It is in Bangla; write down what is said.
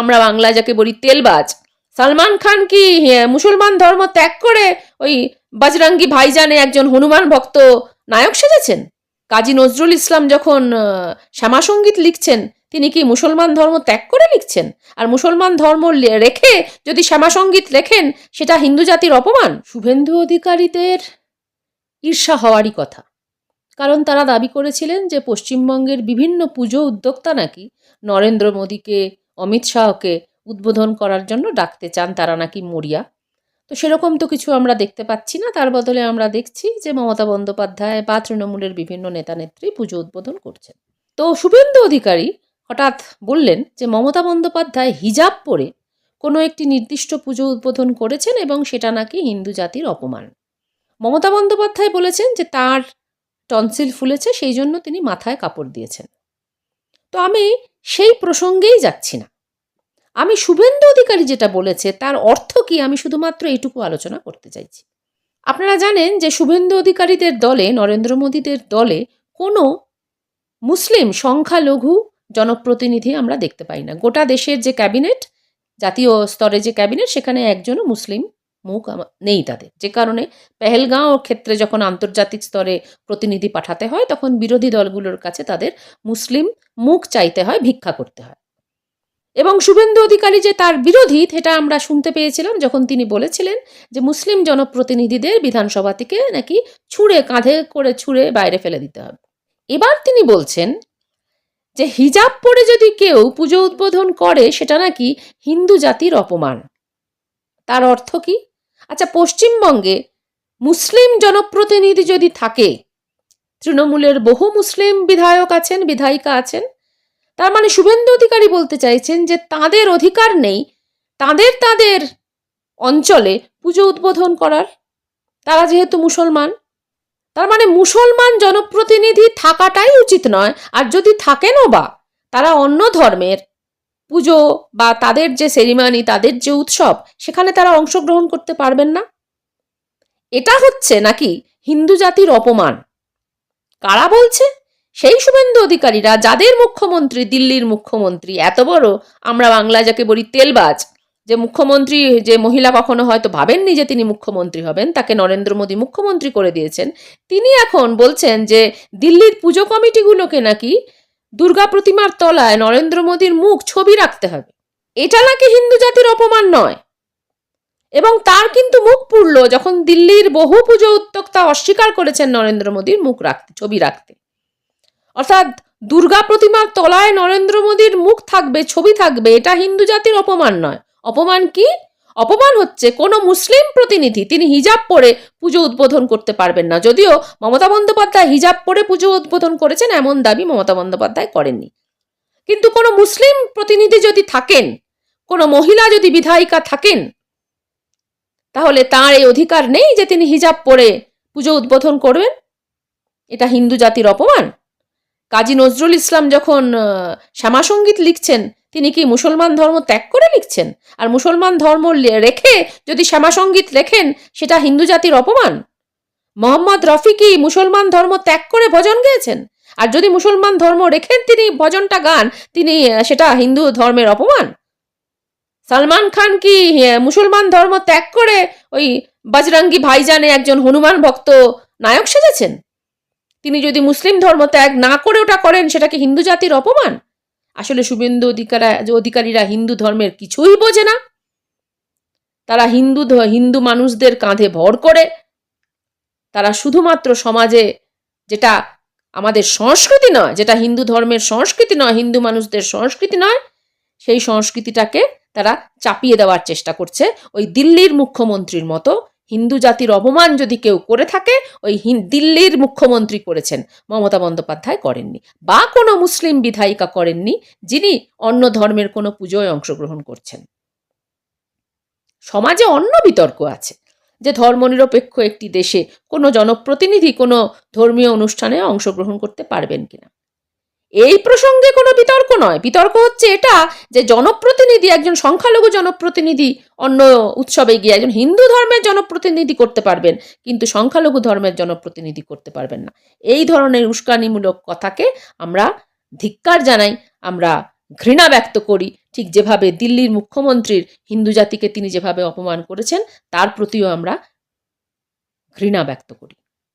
আমরা বাংলা যাকে বলি তেলবাজ। সালমান খান কি আহ, মুসলমান ধর্ম ত্যাগ করে ওই বাজরাঙ্গি ভাইজানে একজন হনুমান ভক্ত নায়ক সেজেছেন? কাজী নজরুল ইসলাম যখন শ্যামাসঙ্গীত লিখছেন তিনি কি মুসলমান ধর্ম ত্যাগ করে লিখছেন? আর মুসলমান ধর্ম রেখে যদি শ্যামাসঙ্গীত লেখেন সেটা হিন্দু জাতির অপমান? শুভেন্দু অধিকারীদের ঈর্ষা হওয়ারই কথা। কারণ তারা দাবি করেছিলেন যে পশ্চিমবঙ্গের বিভিন্ন পুজো উদ্যোক্তা নাকি নরেন্দ্র মোদীকে অমিত শাহকে উদ্বোধন করার জন্য ডাকতে চান তারা নাকি মরিয়া। তো সেরকম তো কিছু আমরা দেখতে পাচ্ছি না। তার বদলে আমরা দেখছি যে মমতা বন্দ্যোপাধ্যায় বা তৃণমূলের বিভিন্ন নেতানেত্রী পুজো উদ্বোধন করছেন। তো শুভেন্দু অধিকারী হঠাৎ বললেন যে মমতা বন্দ্যোপাধ্যায় হিজাব পরে কোনো একটি নির্দিষ্ট পুজো উদ্বোধন করেছেন এবং সেটা নাকি হিন্দু জাতির অপমান। মমতা বন্দ্যোপাধ্যায় বলেছেন যে তার টনসিল ফুলেছে, সেই জন্য তিনি মাথায় কাপড় দিয়েছেন। তো আমি সেই প্রসঙ্গেই যাচ্ছি না। আমি শুভেন্দু অধিকারী যেটা বলেছে, তার অর্থ কি আমি শুধুমাত্র এইটুকু আলোচনা করতে চাইছি। আপনারা জানেন যে শুভেন্দু অধিকারীদের দলে, নরেন্দ্র মোদীদের দলে কোনো মুসলিম সংখ্যালঘু জনপ্রতিনিধি আমরা দেখতে পাই না। গোটা দেশের যে ক্যাবিনেট, জাতীয় স্তরে যে ক্যাবিনেট, সেখানে একজনও মুসলিম মুখ নেই তাদের। যে কারণে পেহেলগাঁও ক্ষেত্রে যখন আন্তর্জাতিক স্তরে প্রতিনিধি পাঠাতে হয়, তখন বিরোধী দলগুলোর কাছে তাদের মুসলিম মুখ চাইতে হয়, ভিক্ষা করতে হয়। এবং শুভেন্দু অধিকারী যে তার বিরোধী, সেটা আমরা শুনতে পেয়েছিলাম যখন তিনি বলেছিলেন যে মুসলিম জনপ্রতিনিধিদের বিধানসভা থেকে নাকি ছুঁড়ে, কাঁধে করে ছুঁড়ে বাইরে ফেলে দিতে হবে। এবার তিনি বলছেন যে হিজাব পরে যদি কেউ পুজো উদ্বোধন করে, সেটা নাকি হিন্দু জাতির অপমান। তার অর্থ কি? আচ্ছা পশ্চিমবঙ্গে মুসলিম জনপ্রতিনিধি যদি থাকে, তৃণমূলের বহু মুসলিম বিধায়ক আছেন, বিধায়িকা আছেন, তার মানে শুভেন্দু অধিকারী বলতে চাইছেন যে তাদের অধিকার নেই, তাদের তাদের অঞ্চলে পুজো উদ্বোধন করার, তারা যেহেতু মুসলমান, তার মানে মুসলমান জনপ্রতিনিধি থাকাটাই উচিত নয়। আর যদি থাকেনও বা, তারা অন্য ধর্মের পুজো বা তাদের যে সেরিমানি তাদের যে উৎসব, সেখানে তারা অংশগ্রহণ করতে পারবেন না? এটা হচ্ছে নাকি হিন্দু জাতির অপমান? কারা বলছে? সেই শুভেন্দু অধিকারীরা, যাদের মুখ্যমন্ত্রী, দিল্লির মুখ্যমন্ত্রী, এত বড়, আমরা বাংলা যাকে বলি তেলবাজ, যে মুখ্যমন্ত্রী, যে মহিলা কখনো হয়তো ভাবেননি যে তিনি মুখ্যমন্ত্রী হবেন, তাকে নরেন্দ্র মোদী মুখ্যমন্ত্রী করে দিয়েছেন, তিনি এখন বলছেন যে দিল্লির পুজো কমিটিগুলোকে নাকি দুর্গা প্রতিমার তলায় নরেন্দ্র মোদীর মুখ ছবি রাখতে হবে। এটা নাকি হিন্দু জাতির অপমান নয়। এবং তার কিন্তু মুখ পুড়ল যখন দিল্লির বহু পুজো উদ্যোক্তা অস্বীকার করেছেন নরেন্দ্র মোদীর মুখ রাখতে, ছবি রাখতে। অর্থাৎ দুর্গা প্রতিমার তলায় নরেন্দ্র মোদীর মুখ থাকবে, ছবি থাকবে, এটা হিন্দু জাতির অপমান নয়। অপমান কি? অপমান হচ্ছে কোনো মুসলিম প্রতিনিধি। তিনি হিজাব পরে পুজো উদ্বোধন করতে পারবেন না। যদিও মমতা বন্দ্যোপাধ্যায় হিজাব পরে পুজো উদ্বোধন করেছেন, এমন দাবি মমতা বন্দ্যোপাধ্যায় করেননি। কিন্তু কোনো মুসলিম প্রতিনিধি যদি থাকেন, কোনো মহিলা যদি বিধায়িকা থাকেন, তাহলে তার এই অধিকার নেই যে তিনি হিজাব পরে পুজো উদ্বোধন করবেন। এটা হিন্দু জাতির অপমান। কাজী নজরুল ইসলাম যখন শ্যামাসঙ্গীত লিখছেন তিনি কি মুসলমান ধর্ম ত্যাগ করে লিখছেন? আর মুসলমান ধর্ম রেখে যদি শ্যামাসঙ্গীত লেখেন, সেটা হিন্দু জাতির অপমান? মোহাম্মদ রফি কি মুসলমান ধর্ম ত্যাগ করে ভজন গেয়েছেন? আর যদি মুসলমান ধর্ম রেখেন তিনি ভজনটা গান, তিনি সেটা হিন্দু ধর্মের অপমান? সালমান খান কি মুসলমান ধর্ম ত্যাগ করে ওই বজরঙ্গি ভাইজানে একজন হনুমান ভক্ত নায়ক সেজেছেন? তিনি যদি মুসলিম ধর্ম ত্যাগ না করে ওটা করেন, সেটা কি হিন্দু জাতির অপমান? আসলে শুভেন্দু অধিকারা অধিকারীরা হিন্দু ধর্মের কিছুই বোঝে না। তারা হিন্দু হিন্দু মানুষদের কাঁধে ভর করে। তারা শুধুমাত্র সমাজে যেটা আমাদের সংস্কৃতি নয়, যেটা হিন্দু ধর্মের সংস্কৃতি নয়, হিন্দু মানুষদের সংস্কৃতি নয়, সেই সংস্কৃতিটাকে তারা চাপিয়ে দেওয়ার চেষ্টা করছে ওই দিল্লির মুখ্যমন্ত্রীর মতো হিন্দু জাতির অপমান যদি কেউ করে থাকে, ওই দিল্লির মুখ্যমন্ত্রী করেছেন। মমতা বন্দ্যোপাধ্যায় করেননি বা কোনো মুসলিম বিধায়িকা করেননি, যিনি অন্য ধর্মের কোনো পুজোয় অংশগ্রহণ করছেন। সমাজে অন্য বিতর্ক আছে। যে ধর্মনিরপেক্ষ একটি দেশে কোনো জনপ্রতিনিধি কোনো ধর্মীয় অনুষ্ঠানে অংশগ্রহণ করতে পারবেন কিনা। এই প্রসঙ্গে কোনো বিতর্ক নয়। বিতর্ক হচ্ছে এটা যে জনপ্রতিনিধি একজন সংখ্যালঘু জনপ্রতিনিধি অন্য উৎসবে গিয়ে একজন হিন্দু ধর্মের জনপ্রতিনিধি করতে পারবেন, কিন্তু সংখ্যালঘু ধর্মের জনপ্রতিনিধি করতে পারবেন না। এই ধরনের উস্কানিমূলক কথাকে আমরা ধিক্কার জানাই, আমরা ঘৃণা ব্যক্ত করি। ঠিক যেভাবে দিল্লির মুখ্যমন্ত্রীর হিন্দু জাতিকে তিনি যেভাবে অপমান করেছেন, তার প্রতিও আমরা ঘৃণা ব্যক্ত করি।